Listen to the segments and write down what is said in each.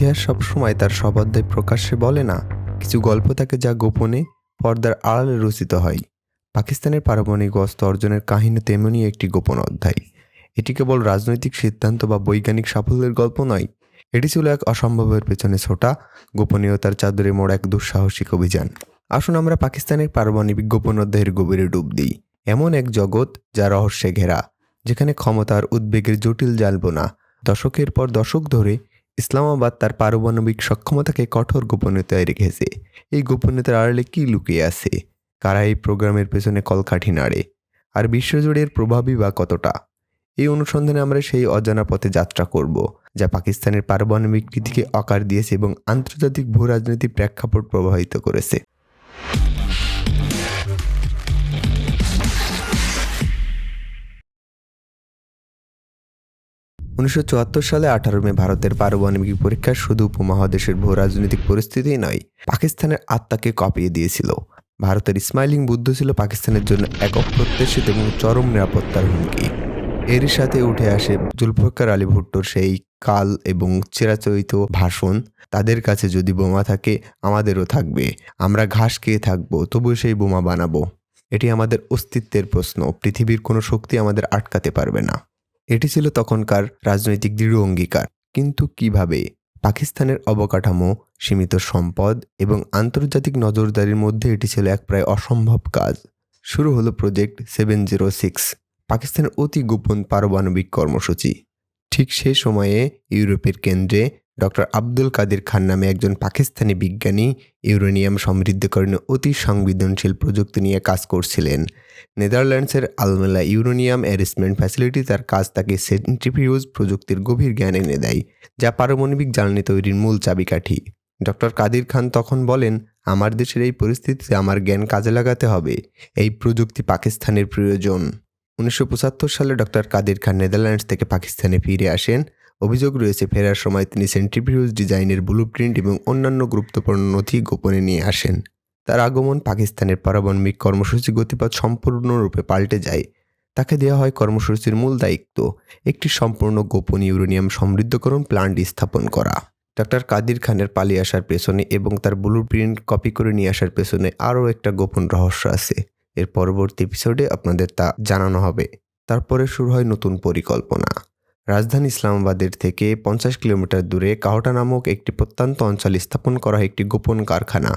ইতিহাস সবসময় তার সব অধ্যায় প্রকাশ্যে বলে না। কিছু গল্প থাকে যা গোপনে পর্দার আড়ালে রচিত হয়। পাকিস্তানের পারমাণবিক অস্ত্র অর্জনের কাহিনী তেমনই একটি গোপন অধ্যায়। এটি কেবল রাজনৈতিক সিদ্ধান্ত বা বৈজ্ঞানিক সাফল্যের গল্প নয়। এটি ছিল এক অসম্ভবের পেছনে ছোটা, গোপনীয়তার চাদরে মোড় এক দুঃসাহসিক অভিযান। আসুন আমরা পাকিস্তানের পারমাণবিক গোপন অধ্যায়ের গভীরে ডুব দিই। এমন এক জগৎ যা রহস্যে ঘেরা, যেখানে ক্ষমতার উদ্বেগের জটিল জালবোনা দশকের পর দশক ধরে ইসলামাবাদ তার পারমাণবিক সক্ষমতাকে কঠোর গোপনীয়তায় রেখেছে। এই গোপনীয়তার আড়ালে কী লুকিয়ে আছে? কারা এই প্রোগ্রামের পেছনে কলকাঠি নাড়ে? আর বিশ্বজুড়ে এর প্রভাবই বা কতটা? এই অনুসন্ধানে আমরা সেই অজানা পথে যাত্রা করব, যা পাকিস্তানের পারমাণবিক নীতিকে আকার দিয়েছে এবং আন্তর্জাতিক ভূ রাজনৈতিক প্রেক্ষাপট প্রভাবিত করেছে। উনিশশো চুয়াত্তর সালে আঠারো মে ভারতের পারমাণবিক পরীক্ষা শুধু উপমহাদেশের ভূ রাজনৈতিক পরিস্থিতিই নয়, পাকিস্তানের আত্মাকে কপিয়ে দিয়েছিল। ভারতের স্মাইলিং বুদ্ধ ছিল পাকিস্তানের জন্য এক অপ্রত্যাশিত এবং চরম নিরাপত্তার হুমকি। এরই সাথে উঠে আসে জুলফকার আলী ভুট্টোর সেই কাল এবং চিরাচরিত ভাষণ, তাদের কাছে যদি বোমা থাকে, আমাদেরও থাকবে। আমরা ঘাস খেয়ে থাকব, তবুও সেই বোমা বানাবো। এটি আমাদের অস্তিত্বের প্রশ্ন, পৃথিবীর কোনো শক্তি আমাদের আটকাতে পারবে না। এটি ছিল তখনকার রাজনৈতিক দৃঢ় অঙ্গীকার। কিন্তু কীভাবে? পাকিস্তানের অবকাঠামো, সীমিত সম্পদ এবং আন্তর্জাতিক নজরদারির মধ্যে এটি ছিল এক প্রায় অসম্ভব কাজ। শুরু হলো প্রজেক্ট সেভেন জিরো সিক্স, পাকিস্তানের অতি গোপন পারমাণবিক কর্মসূচি। ঠিক সেই সময়ে ইউরোপের কেন্দ্রে ডক্টর আব্দুল কাদের খান নামে একজন পাকিস্তানি বিজ্ঞানী ইউরেনিয়াম সমৃদ্ধকরণে অতি সংবেদনশীল প্রযুক্তি নিয়ে কাজ করছিলেন। নেদারল্যান্ডসের আলমেলা ইউরেনিয়াম অ্যারেসমেন্ট ফ্যাসিলিটি তার কাজ তাকে সেন্ট্রিফিউজ প্রযুক্তির গভীর জ্ঞান এনে দেয়, যা পারমাণবিক জ্বালানি তৈরির মূল চাবিকাঠি। ডক্টর কাদির খান তখন বলেন, আমার দেশের এই পরিস্থিতিতে আমার জ্ঞান কাজে লাগাতে হবে। এই প্রযুক্তি পাকিস্তানের প্রয়োজন। উনিশশো পঁচাত্তর সালে ডক্টর কাদির খান নেদারল্যান্ডস থেকে পাকিস্তানে ফিরে আসেন। অভিযোগ রয়েছে, ফেরার সময় তিনি সেন্ট্রিফিউজ ডিজাইনের ব্লুপ্রিন্ট এবং অন্যান্য গুরুত্বপূর্ণ নথি গোপনে নিয়ে আসেন। তার আগমন পাকিস্তানের পারমাণবিক কর্মসূচি গতিপথ সম্পূর্ণরূপে পাল্টে যায়। তাকে দেওয়া হয় কর্মসূচির মূল দায়িত্ব, একটি সম্পূর্ণ গোপন ইউরেনিয়াম সমৃদ্ধকরণ প্ল্যান্ট স্থাপন করা। ডক্টর কাদির খানের পালিয়ে আসার পেছনে এবং তার ব্লু প্রিন্ট কপি করে নিয়ে আসার পেছনে আরও একটা গোপন রহস্য আছে। এর পরবর্তী এপিসোডে আপনাদের তা জানানো হবে। তারপরে শুরু হয় নতুন পরিকল্পনা। রাজধানী ইসলামাবাদের থেকে পঞ্চাশ কিলোমিটার দূরে কাহটা নামক একটি প্রত্যন্ত অঞ্চল স্থাপন করা একটি গোপন কারখানা।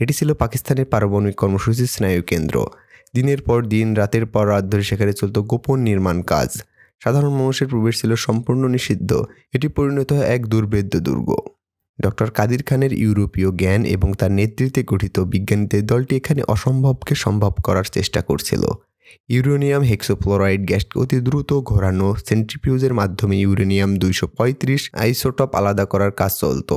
এটি ছিল পাকিস্তানের পারমাণবিক কর্মসূচির স্নায়ু কেন্দ্র। দিনের পর দিন, রাতের পর রাত ধরে সেখানে চলত গোপন নির্মাণ কাজ। সাধারণ মানুষের প্রবেশ ছিল সম্পূর্ণ নিষিদ্ধ। এটি পরিণত হয় এক দুর্বেদ্য দুর্গ। ডক্টর কাদির খানের ইউরোপীয় জ্ঞান এবং তার নেতৃত্বে গঠিত বিজ্ঞানীদের দলটি এখানে অসম্ভবকে সম্ভব করার চেষ্টা করছিল। ইউরেনিয়াম হেক্সোফ্লোরাইড গ্যাসকে অতি দ্রুত ঘোরানো সেন্ট্রিফিউজের মাধ্যমে ইউরেনিয়াম দুইশো পঁয়ত্রিশ আইসোটপ আলাদা করার কাজ চলত।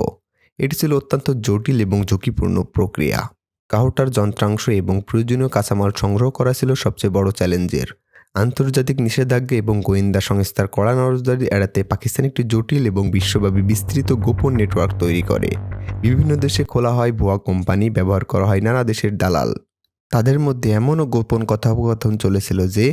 এটি ছিল অত্যন্ত জটিল এবং ঝুঁকিপূর্ণ প্রক্রিয়া। কাহটার যন্ত্রাংশ এবং প্রয়োজনীয় কাঁচামাল সংগ্রহ করা ছিল সবচেয়ে বড় চ্যালেঞ্জের। আন্তর্জাতিক নিষেধাজ্ঞা এবং গোয়েন্দা সংস্থার কড়া নজরদারি এড়াতে পাকিস্তান একটি জটিল এবং বিশ্বব্যাপী বিস্তৃত গোপন নেটওয়ার্ক তৈরি করে। বিভিন্ন দেশে খোলা হয় ভুয়া কোম্পানি, ব্যবহার করা হয় নানা দেশের দালাল। তাদের মধ্যে এমনও গোপন কথোপকথন চলেছিল যে,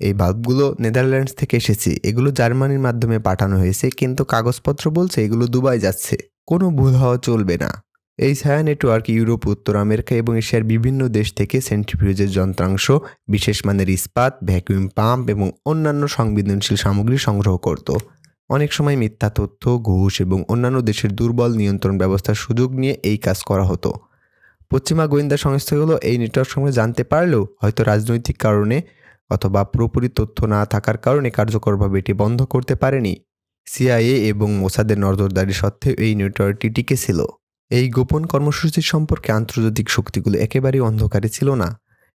এই বাল্বগুলো নেদারল্যান্ডস থেকে এসেছে, এগুলো জার্মানির মাধ্যমে পাঠানো হয়েছে, কিন্তু কাগজপত্র বলছে এগুলো দুবাই যাচ্ছে। কোনো ভুল হওয়া চলবে না। এই ছায়া নেটওয়ার্ক ইউরোপ, উত্তর আমেরিকা এবং এশিয়ার বিভিন্ন দেশ থেকে সেন্ট্রিফিউজের যন্ত্রাংশ, বিশেষ মানের ইস্পাত, ভ্যাকুয়াম পাম্প এবং অন্যান্য সংবেদনশীল সামগ্রী সংগ্রহ করত। অনেক সময় মিথ্যা তথ্য, ঘুষ এবং অন্যান্য দেশের দুর্বল নিয়ন্ত্রণ ব্যবস্থার সুযোগ নিয়ে এই কাজ করা হতো। পশ্চিমা গোয়েন্দা সংস্থাগুলো এই নেটওয়ার্ক সম্পর্কে জানতে পারলেও হয়তো রাজনৈতিক কারণে অথবা পুরোপুরি তথ্য না থাকার কারণে কার্যকরভাবে এটি বন্ধ করতে পারেনি। সিআইএ এবং মোসাদের নজরদারি সত্ত্বেও এই নেটওয়ার্কটি টিকে ছিল। এই গোপন কর্মসূচি সম্পর্কে আন্তর্জাতিক শক্তিগুলো একেবারেই অন্ধকারে ছিল না।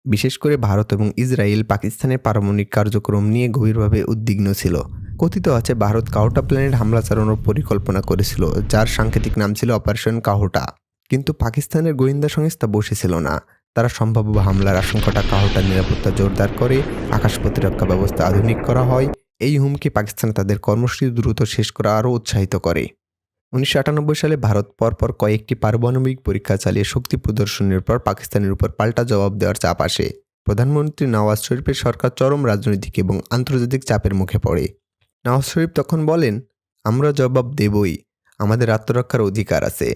বিশেষ করে ভারত এবং ইসরায়েল পাকিস্তানের পারমাণবিক কার্যক্রম নিয়ে গভীরভাবে উদ্বিগ্ন ছিল। কথিত আছে, ভারত কাহোটা প্ল্যানেট হামলা চালানোর পরিকল্পনা করেছিল, যার সাংকেতিক নাম ছিল অপারেশন কাহোটা। কিন্তু পাকিস্তানের গোয়েন্দা সংস্থা বসেছিল না। তারা সম্ভাব্য হামলার আশঙ্কাটা কাহোটার নিরাপত্তা জোরদার করে, আকাশ প্রতিরক্ষা ব্যবস্থা আধুনিক করা হয়। এই হুমকি পাকিস্তান তাদের কর্মসূচি দ্রুত শেষ করা আরও উৎসাহিত করে। উনিশশো আটানব্বই সালে ভারত পরপর কয়েকটি পারমাণবিক পরীক্ষা চালিয়ে শক্তি প্রদর্শনের পর পাকিস্তানের উপর পাল্টা জবাব দেওয়ার চাপ আসে। প্রধানমন্ত্রী নওয়াজ শরীফের সরকার চরম রাজনৈতিক এবং আন্তর্জাতিক চাপের মুখে পড়ে। নওয়াজ শরীফ তখন বলেন, আমরা জবাব দেবই। আমাদের আত্মরক্ষার অধিকার আছে।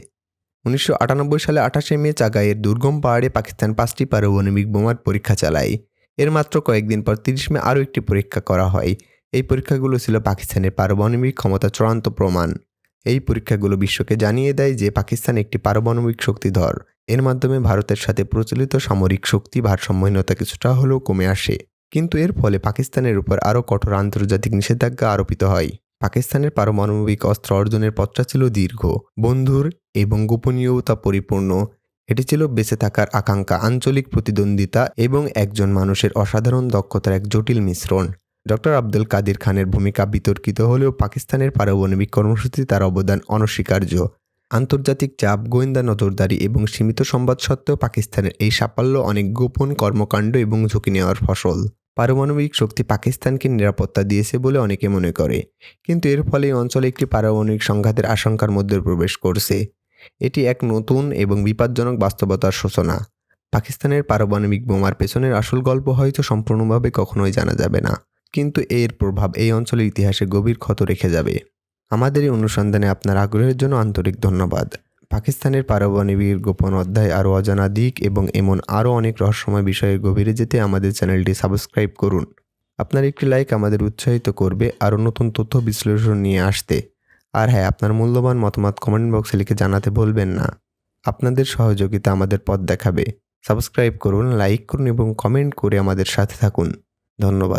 উনিশশো আটানব্বই সালে আঠাশে মে চাগাইয়ের দুর্গম পাহাড়ে পাকিস্তান পাঁচটি পারমাণবিক বোমার পরীক্ষা চালায়। এর মাত্র কয়েকদিন পর তিরিশ মে আরও একটি পরীক্ষা করা হয়। এই পরীক্ষাগুলো ছিল পাকিস্তানের পারমাণবিক ক্ষমতা চূড়ান্ত প্রমাণ। এই পরীক্ষাগুলো বিশ্বকে জানিয়ে দেয় যে পাকিস্তান একটি পারমাণবিক শক্তিধর। এর মাধ্যমে ভারতের সাথে প্রচলিত সামরিক শক্তি ভারসাম্যহীনতা কিছুটা হলেও কমে আসে। কিন্তু এর ফলে পাকিস্তানের উপর আরও কঠোর আন্তর্জাতিক নিষেধাজ্ঞা আরোপিত হয়। পাকিস্তানের পারমাণবিক অস্ত্র অর্জনের পথটা ছিল দীর্ঘ, বন্ধুর এবং গোপনীয়তা পরিপূর্ণ। এটি ছিল বেঁচে থাকার আকাঙ্ক্ষা, আঞ্চলিক প্রতিদ্বন্দ্বিতা এবং একজন মানুষের অসাধারণ দক্ষতার এক জটিল মিশ্রণ। ডক্টর আব্দুল কাদির খানের ভূমিকা বিতর্কিত হলেও পাকিস্তানের পারমাণবিক কর্মসূচি তার অবদান অনস্বীকার্য। আন্তর্জাতিক চাপ, গোয়েন্দা নজরদারি এবং সীমিত সংবাদ সত্ত্বেও পাকিস্তানের এই সাফল্য অনেক গোপন কর্মকাণ্ড এবং ঝুঁকি নেওয়ার ফসল। পারমাণবিক শক্তি পাকিস্তানকে নিরাপত্তা দিয়েছে বলে অনেকে মনে করে। কিন্তু এর ফলে এই অঞ্চলে একটি পারমাণবিক সংঘাতের আশঙ্কার মধ্যে প্রবেশ করছে। এটি এক নতুন এবং বিপজ্জনক বাস্তবতার সূচনা। পাকিস্তানের পারমাণবিক বোমার পেছনের আসল গল্প হয়তো সম্পূর্ণভাবে কখনোই জানা যাবে না, কিন্তু এর প্রভাব এই অঞ্চলের ইতিহাসে গভীর ক্ষত রেখে যাবে। আমাদের এই অনুসন্ধানে আপনার আগ্রহের জন্য আন্তরিক ধন্যবাদ। পাকিস্তানের পারমাণবিক গোপন অধ্যায় আরও অজানা দিক এবং এমন আরও অনেক রহস্যময় বিষয়ের গভীরে যেতে আমাদের চ্যানেলটি সাবস্ক্রাইব করুন। আপনার একটি লাইক আমাদের উৎসাহিত করবে আরও নতুন তথ্য বিশ্লেষণ নিয়ে আসতে। আর হ্যাঁ আপনার মূল্যবান মতামত কমেন্ট বক্সে লিখে জানাতে ভুলবেন না। আপনাদের সহযোগিতা আমাদের পথ দেখাবে। সাবস্ক্রাইব করুন, লাইক করুন এবং কমেন্ট করে আমাদের সাথে থাকুন। ধন্যবাদ।